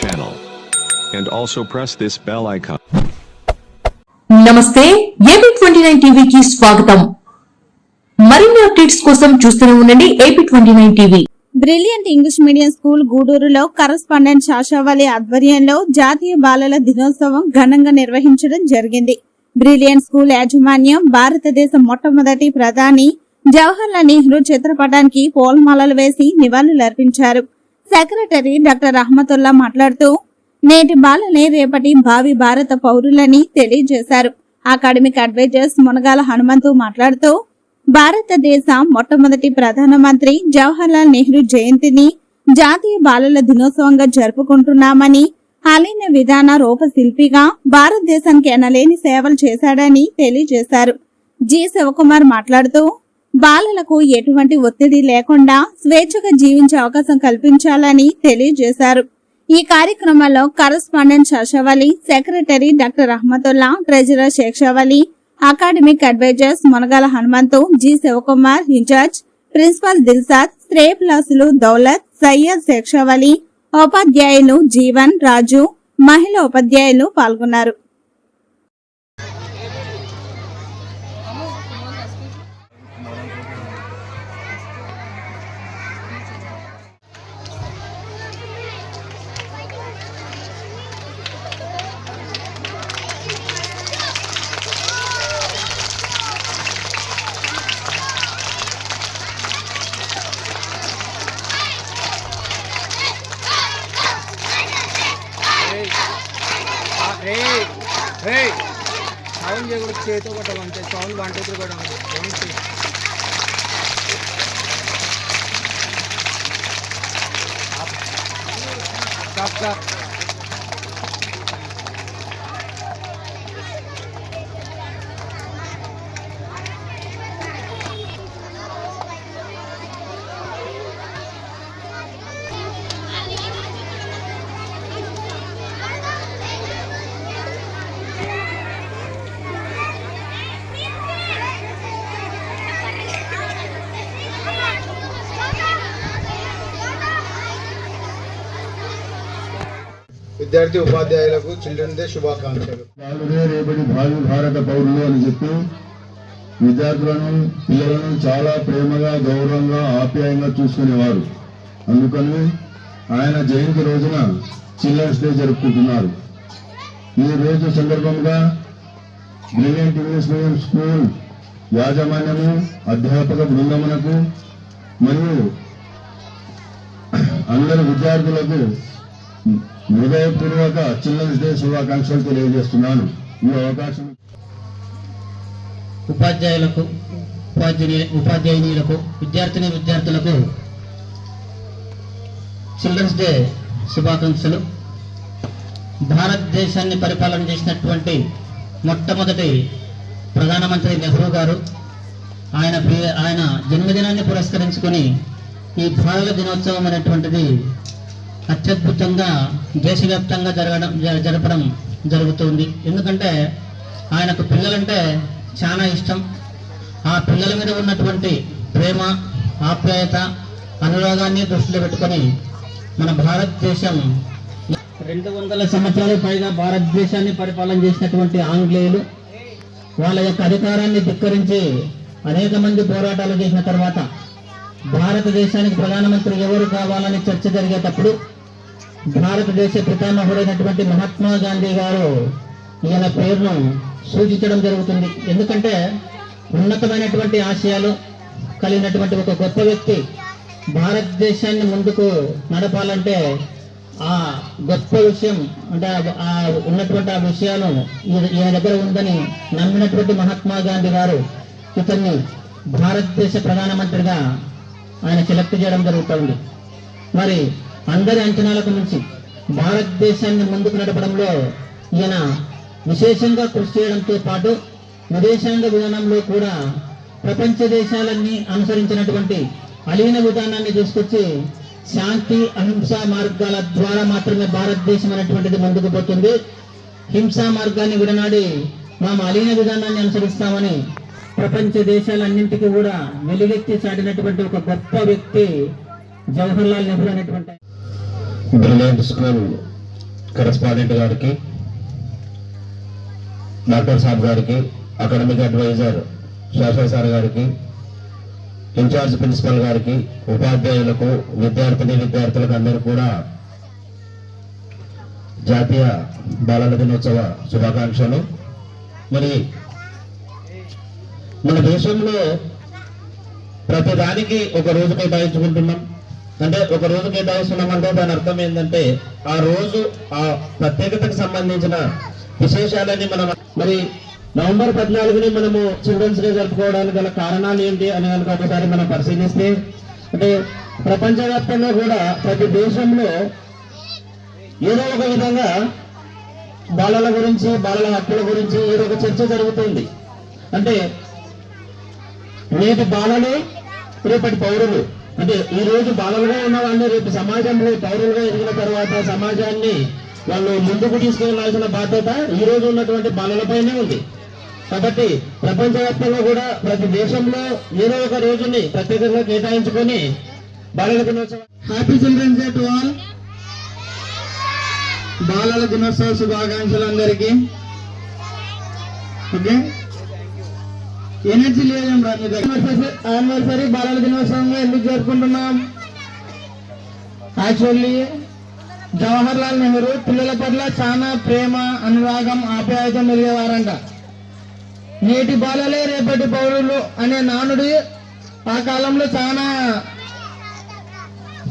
channel. And also press this bell icon. నమస్తే AP twenty nine టీవీకి స్వాగతం మరిన్ని అప్డేట్స్ కోసం చూస్తూనే ఉండండి AP twenty nine TV brilliant English medium school గూడూరులో కరస్పాండెంట్ శాషావళి ఆధ్వర్యంలో జాతీయ బాలల దినోత్సవం ఘనంగా నిర్వహించడం జరిగింది బ్రిలియంట్ స్కూల్ యాజమాన్యం భారతదేశ మొట్టమొదటి ప్రధాని జవహర్లాల్ నెహ్రూ చిత్రపటానికి పూలమాలలు వేసి నివాళులర్పించారు సెక్రటరీ డాక్టర్ రహమతుల్లా మాట్లాడుతూ నేటి బాలనే రేపటి భావి భారత పౌరులని తెలియజేశారు. అకాడమిక్ అడ్వైజర్స్ మునగాల హనుమంతు మాట్లాడుతూ భారతదేశ మొట్టమొదటి ప్రధానమంత్రి జవహర్లాల్ నెహ్రూ జయంతిని జాతీయ బాలల దినోత్సవంగా జరుపుకుంటున్నామని అలీన విధాన రూపశిల్పిగా భారతదేశానికి ఎనలేని సేవలు చేశాడని తెలియజేశారు. జి శివకుమార్ మాట్లాడుతూ బాలలకు ఎటువంటి ఒత్తిడి లేకుండా స్వేచ్ఛగా జీవించే అవకాశం కల్పించాలని తెలియజేశారు. ఈ కార్యక్రమంలో correspondent Shashavali secretary doctor Rahamathulla treasurer Shekshavali academic advisers Munagala Hanumanthu G Shivakumar in charge principal Dilshad స్త్రే ప్లాసులు దౌలత్ సయ్యద్ శేక్షావలి ఉపాధ్యాయులు జీవన్ రాజు మహిళా ఉపాధ్యాయులు పాల్గొన్నారు. వన్ టూ త్రీ కొట్టడం సౌండ్ విద్యార్థి ఉపాధ్యాయులకు చిల్డ్రన్ డే శుభాకాంక్షలు రేపటి భావి భారత పౌరులు అని చెప్పి విద్యార్థులను పిల్లలను చాలా ప్రేమగా గౌరవంగా ఆప్యాయంగా చూసుకునేవారు. అందుకని ఆయన జయంతి రోజున చిల్డ్రన్స్ డే జరుపుకుంటున్నారు. ఈ రోజు సందర్భంగా బ్రిలియంట్ ఇంగ్లీష్ మీడియం స్కూల్ యాజమాన్యము అధ్యాపక బృందమునకు మరియు అందరు విద్యార్థులకు హృదయపూర్వక చిల్డ్రన్స్ డే శుభాకాంక్షలు తెలియజేస్తున్నాను. ఈ అవకాశం ఉపాధ్యాయులకు ఉపాధ్యాయు ఉపాధ్యాయులకు విద్యార్థిని విద్యార్థులకు చిల్డ్రన్స్ డే శుభాకాంక్షలు. భారతదేశాన్ని పరిపాలన చేసినటువంటి మొట్టమొదటి ప్రధానమంత్రి నెహ్రూ గారు ఆయన ఆయన జన్మదినాన్ని పురస్కరించుకొని ఈ బాలల దినోత్సవం అనేటువంటిది అత్యద్భుతంగా దేశవ్యాప్తంగా జరగడం జ- జరపడం జరుగుతుంది. ఎందుకంటే ఆయనకు పిల్లలంటే చాలా ఇష్టం. ఆ పిల్లల మీద ఉన్నటువంటి ప్రేమ ఆప్యాయత అనురాగాన్ని దృష్టిలో పెట్టుకొని మన భారతదేశం రెండు వందల సంవత్సరాలు పైగా భారతదేశాన్ని పరిపాలన చేసినటువంటి ఆంగ్లేయులు వాళ్ళ యొక్క అధికారాన్ని ధిక్కరించి అనేక మంది పోరాటాలు చేసిన తర్వాత భారతదేశానికి ప్రధానమంత్రి ఎవరు కావాలని చర్చ జరిగేటప్పుడు భారతదేశ పితామహుడైనటువంటి మహాత్మా గాంధీ గారు ఈయన పేరును సూచించడం జరుగుతుంది. ఎందుకంటే ఉన్నతమైనటువంటి ఆశయాలు కలిగినటువంటి ఒక గొప్ప వ్యక్తి భారతదేశాన్ని ముందుకు నడపాలంటే ఆ గొప్ప విషయం అంటే ఆ- ఉన్నటువంటి ఆ విషయాలు ఈయన దగ్గర ఉందని నమ్మినటువంటి మహాత్మా గాంధీ గారు ఇతన్ని భారతదేశ ప్రధానమంత్రిగా ఆయన సెలెక్ట్ చేయడం జరుగుతుంది. మరి అందరి అంచనాలకు మించి భారతదేశాన్ని ముందుకు నడపడంలో ఈయన విశేషంగా కృషి చేయడంతో పాటు విదేశాంగ విధానంలో కూడా ప్రపంచ దేశాలన్నీ అనుసరించినటువంటి అలీన విధానాన్ని తీసుకొచ్చి శాంతి అహింసా మార్గాల ద్వారా మాత్రమే భారతదేశం అనేటువంటిది ముందుకు పోతుంది. హింసా మార్గాన్ని విడనాడి మేము అలీన విధానాన్ని అనుసరిస్తామని ప్రపంచ దేశాలన్నింటికీ కూడా వెలుగెత్తి చాటినటువంటి ఒక గొప్ప వ్యక్తి జవహర్లాల్ నెహ్రూ అనేటువంటి బ్రిలియంట్ స్కూల్ కరెస్పాండెంట్ గారికి డాక్టర్ సాబ్ గారికి అకాడమిక్ అడ్వైజర్ శాస్త్ర సార్ గారికి ఇన్ఛార్జ్ ప్రిన్సిపల్ గారికి ఉపాధ్యాయులకు విద్యార్థిని విద్యార్థులకు అందరూ కూడా జాతీయ బాలల దినోత్సవ శుభాకాంక్షలు. మరి మన దేశంలో ప్రతి దానికి ఒక రోజు కేటాయించుకుంటున్నాం. అంటే ఒక రోజు కేటాయిస్తున్నాం అంటే దాని అర్థం ఏంటంటే ఆ రోజు ఆ ప్రత్యేకతకు సంబంధించిన విశేషాలని మనం మరి నవంబర్ పద్నాలుగుని మనము చిల్డ్రన్స్ డే జరుపుకోవడానికి గల కారణాలు ఏంటి అని కనుక ఒకసారి మనం పరిశీలిస్తే అంటే ప్రపంచవ్యాప్తంగా కూడా ప్రతి దేశంలో ఏదో ఒక విధంగా బాలల గురించి బాలల హక్కుల గురించి ఏదో ఒక చర్చ జరుగుతుంది. అంటే నేటి బాలలు రేపటి పౌరులు. అంటే ఈ రోజు బాలలుగా ఉన్న వాళ్ళు రేపు సమాజంలో పౌరులుగా ఎదిగిన తర్వాత సమాజాన్ని వాళ్ళు ముందుకు తీసుకెళ్ళాల్సిన బాధ్యత ఈ రోజు ఉన్నటువంటి బాలలపైనే ఉంది. కాబట్టి ప్రపంచవ్యాప్తంగా కూడా ప్రతి దేశంలో ఏదో ఒక రోజుని ప్రత్యేకంగా కేటాయించుకొని బాలల దినోత్సవం happy children's day to all బాలల దినోత్సవ శుభాకాంక్షలు అందరికీ. ఓకే ఎనర్జీ లేదు యానివర్సరీ బాలల దినోత్సవంగా ఎందుకు జరుపుకుంటున్నాం? యాక్చువల్లీ జవహర్ లాల్ నెహ్రూ పిల్లల పట్ల చాలా ప్రేమ అనురాగం ఆప్యాయత మెరిగేవారంట. నేటి బాలలే రేపటి పౌరులు అనే నానుడి ఆ కాలంలో చాలా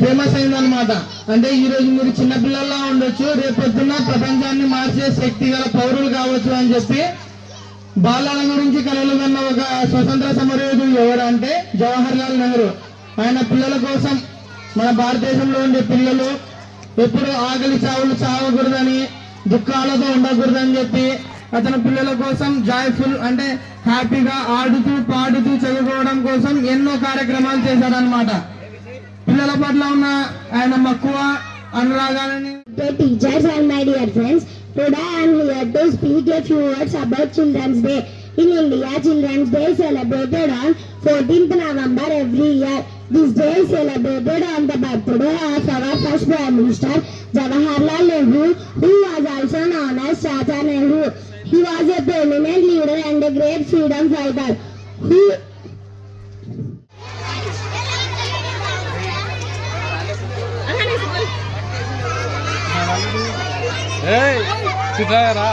ఫేమస్ అయిందనమాట అంటే ఈ రోజు మీరు చిన్న పిల్లల్లా ఉండొచ్చు రేపొద్దున ప్రపంచాన్ని మార్చే శక్తి గల పౌరులు కావచ్చు అని చెప్పి బాలల గురించి కలలు కన్న ఒక స్వతంత్ర సమరయోధుడు ఎవరు అంటే జవహర్ లాల్ నెహ్రూ. ఆయన పిల్లల కోసం మన భారతదేశంలో ఉండే పిల్లలు ఎప్పుడు ఆకలి చావులు చావకూడదని దుఃఖాలతో ఉండకూడదని చెప్పి అతని పిల్లల కోసం జాయ్ఫుల్ అంటే హ్యాపీగా ఆడుతూ పాడుతూ చదువుకోవడం కోసం ఎన్నో కార్యక్రమాలు చేశారనమాట పిల్లల పట్ల ఉన్న ఆయన మక్కువ అనురాగాలని Dear teachers and today I am here to speak a few words about Children's Day. In India, Children's Day is celebrated on 14th November every year. This day is celebrated on the birthday of our first Prime Minister, Jawaharlal Nehru, who was also known as Chacha Nehru. He was a prominent leader and a great freedom fighter who galera.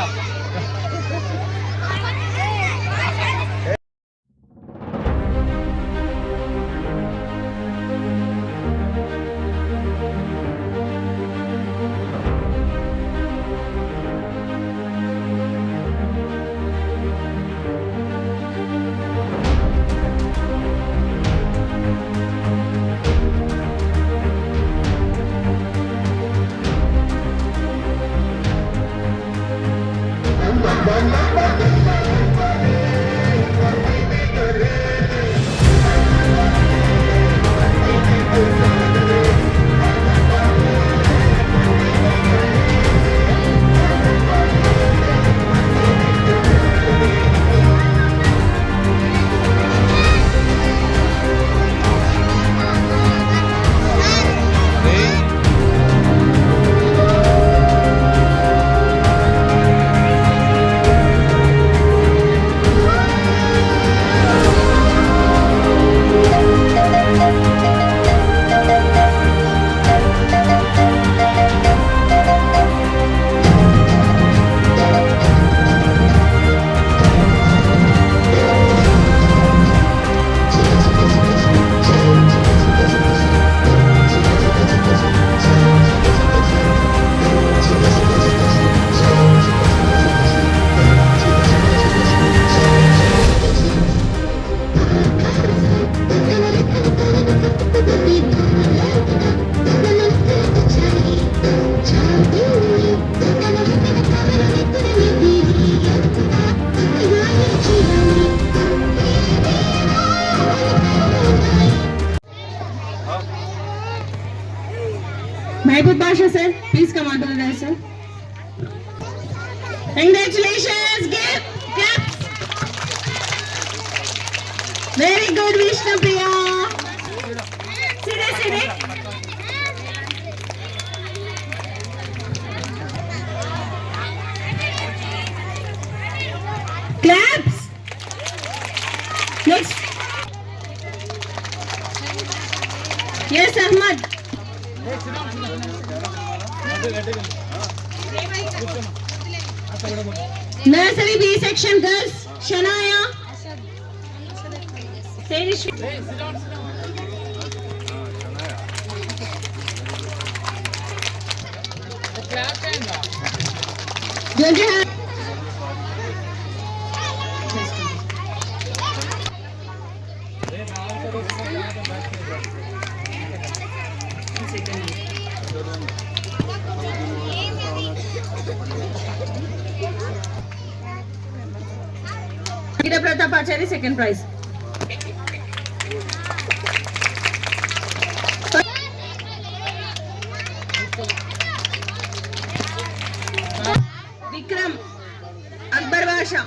Mahbub Basha sir, please come on to the dais sir. Congratulations, give claps. Very good Vishnu Priya. Sire sire. Claps. Next. Yes, Ahmad. Nursery B section girls Shanaya जल्दी है second prize Vikram Akbar Badshah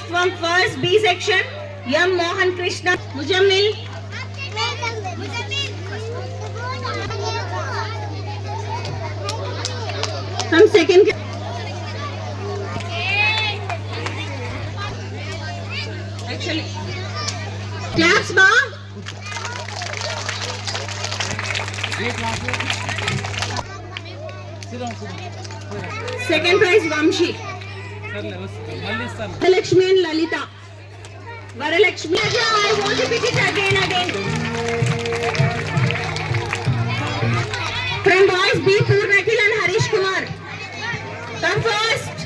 from first B section Yama Mohan Krishna Muzammil from second class માં second prize Vamshi Varalakshmi and Lalitha Varalakshmi from boys B పూర్వకిల్ and Harish Kumar come first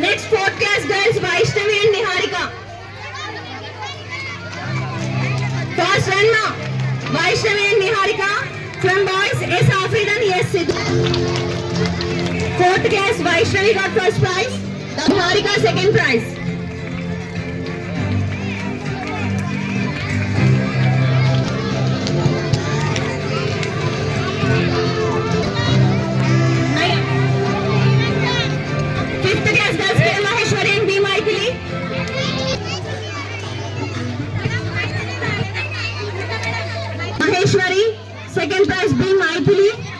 next fourth class girls Vaishnavi and Nihar Next fourth class girls, Vaishnavi and Niharika. First run now. Vaishnavi and Niharika. From boys, S. Afrid and S. Sidhu. Second prize being Maithili.